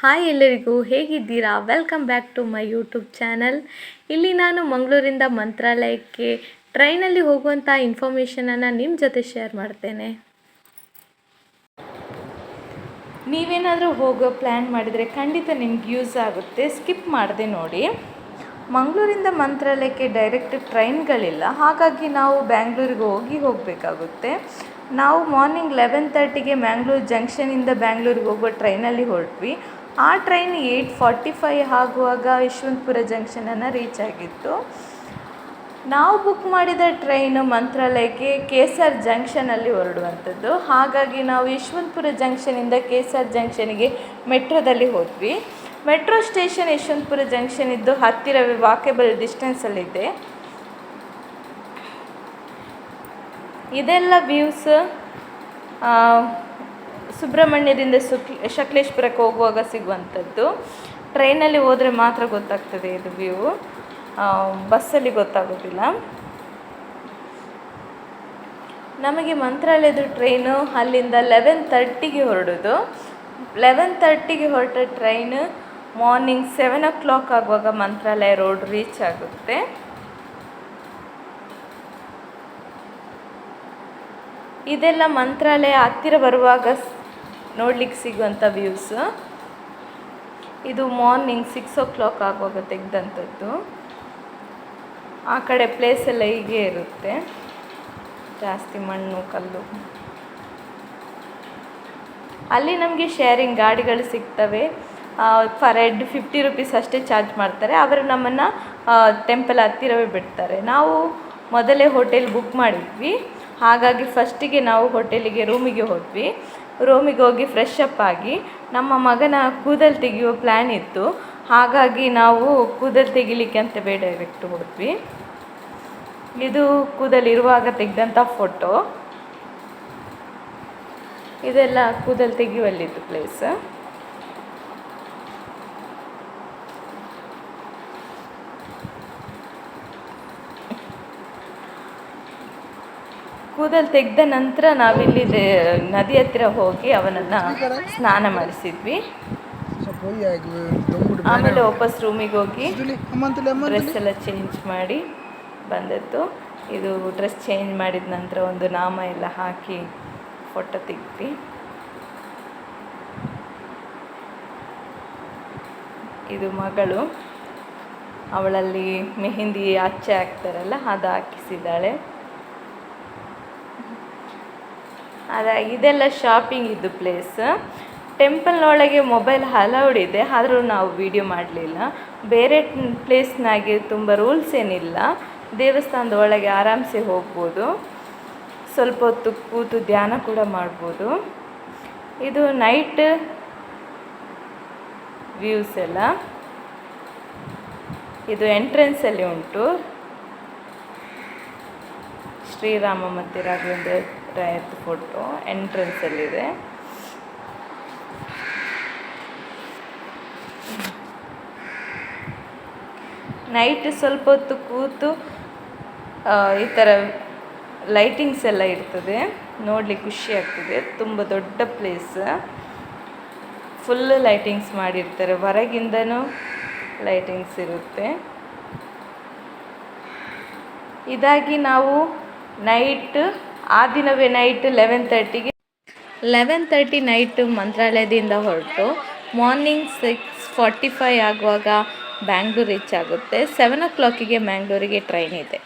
Hi ಎಲ್ಲರಿಗೂ ಹೇಗಿದ್ದೀರಾ? Welcome back to my YouTube channel ಇಲ್ಲಿ ನಾನು ಮಂಗಳೂರಿಂದ ಮಂತ್ರಾಲಯಕ್ಕೆ ಟ್ರೈನಲ್ಲಿ ಹೋಗುವಂಥ ಇನ್ಫಾರ್ಮೇಷನನ್ನು ನಿಮ್ಮ ಜೊತೆ ಶೇರ್ ಮಾಡ್ತೇನೆ. ನೀವೇನಾದರೂ ಹೋಗೋ ಪ್ಲ್ಯಾನ್ ಮಾಡಿದರೆ ಖಂಡಿತ ನಿಮ್ಗೆ ಯೂಸ್ ಆಗುತ್ತೆ. ಸ್ಕಿಪ್ ಮಾಡಿದೆ ನೋಡಿ. ಮಂಗಳೂರಿಂದ ಮಂತ್ರಾಲಯಕ್ಕೆ ಡೈರೆಕ್ಟ್ ಟ್ರೈನ್ಗಳಿಲ್ಲ ಹಾಗಾಗಿ ನಾವು ಬ್ಯಾಂಗ್ಳೂರಿಗೆ ಹೋಗಿ ಹೋಗಬೇಕಾಗುತ್ತೆ. ನಾವು ಮಾರ್ನಿಂಗ್ ಲೆವೆನ್ ತರ್ಟಿಗೆ ಮ್ಯಾಂಗ್ಳೂರು ಜಂಕ್ಷನಿಂದ ಬ್ಯಾಂಗ್ಳೂರಿಗೆ ಹೋಗೋ ಟ್ರೈನಲ್ಲಿ ಹೊರಟ್ವಿ. ಆ ಟ್ರೈನ್ ಏಯ್ಟ್ ಫಾರ್ಟಿ ಫೈ ಆಗುವಾಗ ಯಶವಂತಪುರ ಜಂಕ್ಷನನ್ನು ರೀಚ್ ಆಗಿತ್ತು. ನಾವು ಬುಕ್ ಮಾಡಿದ ಟ್ರೈನು ಮಂತ್ರಾಲಯಕ್ಕೆ ಕೆ ಎಸ್ ಆರ್ ಜಂಕ್ಷನಲ್ಲಿ ಹೊರಡುವಂಥದ್ದು. ಹಾಗಾಗಿ ನಾವು ಯಶವಂತಪುರ ಜಂಕ್ಷನಿಂದ ಕೆ ಎಸ್ ಆರ್ ಜಂಕ್ಷನಿಗೆ ಮೆಟ್ರೋದಲ್ಲಿ ಹೋದ್ವಿ. ಮೆಟ್ರೋ ಸ್ಟೇಷನ್ ಯಶವಂತಪುರ ಜಂಕ್ಷನ್ ಇದ್ದು ಹತ್ತಿರವೇ ವಾಕೇಬಲ್ ಡಿಸ್ಟೆನ್ಸಲ್ಲಿದೆ. ಇದೆಲ್ಲ ವ್ಯೂಸ್ ಸುಬ್ರಹ್ಮಣ್ಯದಿಂದ ಸುಕ್ ಸಕಲೇಶ್ಪುರಕ್ಕೆ ಹೋಗುವಾಗ ಸಿಗುವಂಥದ್ದು. ಟ್ರೈನಲ್ಲಿ ಹೋದರೆ ಮಾತ್ರ ಗೊತ್ತಾಗ್ತದೆ ಇದು ವ್ಯೂ ಬಸ್ಸಲ್ಲಿ ಗೊತ್ತಾಗೋದಿಲ್ಲ. ನಮಗೆ ಮಂತ್ರಾಲಯದ ಟ್ರೈನು ಅಲ್ಲಿಂದ ಲೆವೆನ್ ತರ್ಟಿಗೆ ಹೊರಡೋದು. ಲೆವೆನ್ ತರ್ಟಿಗೆ ಹೊರಟ train morning seven o'clock ಆಗುವಾಗ ಮಂತ್ರಾಲಯ ರೋಡ್ ರೀಚ್ ಆಗುತ್ತೆ. ಇದೆಲ್ಲ ಮಂತ್ರಾಲಯ ಹತ್ತಿರ ಬರುವಾಗ ನೋಡ್ಲಿಕ್ಕೆ ಸಿಗುವಂಥ ವ್ಯೂಸ್ ಇದು ಮಾರ್ನಿಂಗ್ ಸಿಕ್ಸ್ ಓ ಕ್ಲಾಕ್ ಆಗುವಾಗ ತೆಗೆದಂಥದ್ದು. ಆ ಕಡೆ ಪ್ಲೇಸ್ ಎಲ್ಲ ಹೀಗೆ ಇರುತ್ತೆ. ಜಾಸ್ತಿ ಮಣ್ಣು, ಕಲ್ಲು. ಅಲ್ಲಿ ನಮಗೆ ಶೇರಿಂಗ್ ಗಾಡಿಗಳು ಸಿಗ್ತವೆ. ಫಾರ್ ಎಡ್ ಫಿಫ್ಟಿ ರುಪೀಸ್ ಅಷ್ಟೇ ಚಾರ್ಜ್ ಮಾಡ್ತಾರೆ. ಅವರು ನಮ್ಮನ್ನು ಟೆಂಪಲ್ ಹತ್ತಿರವೇ ಬಿಡ್ತಾರೆ. ನಾವು ಮೊದಲೇ ಹೋಟೆಲ್ ಬುಕ್ ಮಾಡಿದ್ವಿ. ಹಾಗಾಗಿ ಫಸ್ಟಿಗೆ ನಾವು ಹೋಟೆಲಿಗೆ ರೂಮಿಗೆ ಹೋದ್ವಿ. ರೂಮಿಗೆ ಹೋಗಿ ಫ್ರೆಶ್ ಅಪ್ ಆಗಿ ನಮ್ಮ ಮಗನ ಕೂದಲು ತೆಗೆಯುವ ಪ್ಲ್ಯಾನ್ ಇತ್ತು. ಹಾಗಾಗಿ ನಾವು ಕೂದಲು ತೆಗಿಲಿಕ್ಕೆ ಅಂತ ಬೇಡ ಡೈರೆಕ್ಟ್ ಹೋದ್ವಿ. ಇದು ಕೂದಲು ಇರುವಾಗ ತೆಗೆದಂಥ ಫೋಟೋ ಇದೆಲ್ಲ ಕೂದಲು ತೆಗೆಯುವಲ್ಲಿದ್ದು ಪ್ಲೇಸ್ ಕೂದಲು ತೆಗೆದ ನಂತರ ನಾವಿಲ್ಲಿ ನದಿ ಹತ್ತಿರ ಹೋಗಿ ಅವನನ್ನು ಸ್ನಾನ ಮಾಡಿಸಿದ್ವಿ. ಆಮೇಲೆ ವಾಪಸ್ ರೂಮಿಗೆ ಹೋಗಿ ಡ್ರೆಸ್ ಎಲ್ಲ ಚೇಂಜ್ ಮಾಡಿ ಬಂದದ್ದು. ಇದು ಡ್ರೆಸ್ ಚೇಂಜ್ ಮಾಡಿದ ನಂತರ ಒಂದು ನಾಮ ಎಲ್ಲ ಹಾಕಿ ಫೋಟೋ ತೆಗ್ದ್ವಿ. ಇದು ಮಗಳು. ಅವಳಲ್ಲಿ ಮೆಹಂದಿ ಅಚ್ಚೆ ಹಾಕ್ತಾರಲ್ಲ ಅದು ಹಾಕಿಸಿದ್ದಾಳೆ. ಅದ, ಇದೆಲ್ಲ ಶಾಪಿಂಗ್ ಇದ್ದು ಪ್ಲೇಸ್ ಟೆಂಪಲ್ನೊಳಗೆ ಮೊಬೈಲ್ ಹಲೌಡ್ ಇದೆ, ಆದರೂ ನಾವು ವಿಡಿಯೋ ಮಾಡಲಿಲ್ಲ. ಬೇರೆ ಪ್ಲೇಸ್ನಾಗೆ ತುಂಬ ರೂಲ್ಸ್ ಏನಿಲ್ಲ. ದೇವಸ್ಥಾನದ ಒಳಗೆ ಆರಾಮ್ಸೆ ಹೋಗ್ಬೋದು. ಸ್ವಲ್ಪ ಹೊತ್ತು ಕೂತು ಧ್ಯಾನ ಕೂಡ ಮಾಡ್ಬೋದು. ಇದು ನೈಟ್ ವ್ಯೂಸ್ ಎಲ್ಲ. ಇದು ಎಂಟ್ರೆನ್ಸಲ್ಲಿ ಉಂಟು. ಶ್ರೀರಾಮ ಮತ್ತು ರಾಘವೇಂದ್ರ ರಾಯತ್ ಫೋಟೋ ಎಂಟ್ರೆನ್ಸಲ್ಲಿದೆ. ನೈಟ್ ಸ್ವಲ್ಪ ಹೊತ್ತು ಕೂತು ಈ ಥರ ಲೈಟಿಂಗ್ಸ್ ಎಲ್ಲ ಇರ್ತದೆ. ನೋಡಲಿಕ್ಕೆ ಖುಷಿ ಆಗ್ತದೆ. ತುಂಬ ದೊಡ್ಡ ಪ್ಲೇಸ್. ಫುಲ್ ಲೈಟಿಂಗ್ಸ್ ಮಾಡಿರ್ತಾರೆ. ಹೊರಗಿಂದನೂ ಲೈಟಿಂಗ್ಸ್ ಇರುತ್ತೆ. ಇದಾಗಿ ನಾವು ನೈಟ್ ಆ ದಿನವೇ ನೈಟ್ ಲೆವೆನ್ ತರ್ಟಿಗೆ ಲೆವೆನ್ ತರ್ಟಿ ನೈಟ್ ಮಂತ್ರಾಲಯದಿಂದ ಹೊರಟು. ಮಾರ್ನಿಂಗ್ ಸಿಕ್ಸ್ ಫಾರ್ಟಿ ಫೈ ಆಗುವಾಗ ಬ್ಯಾಂಗ್ಳೂರ್ ರೀಚ್ ಆಗುತ್ತೆ. ಸೆವೆನ್ ಓ ಕ್ಲಾಕಿಗೆ ಮ್ಯಾಂಗ್ಳೂರಿಗೆ ಟ್ರೈನ್ ಇದೆ.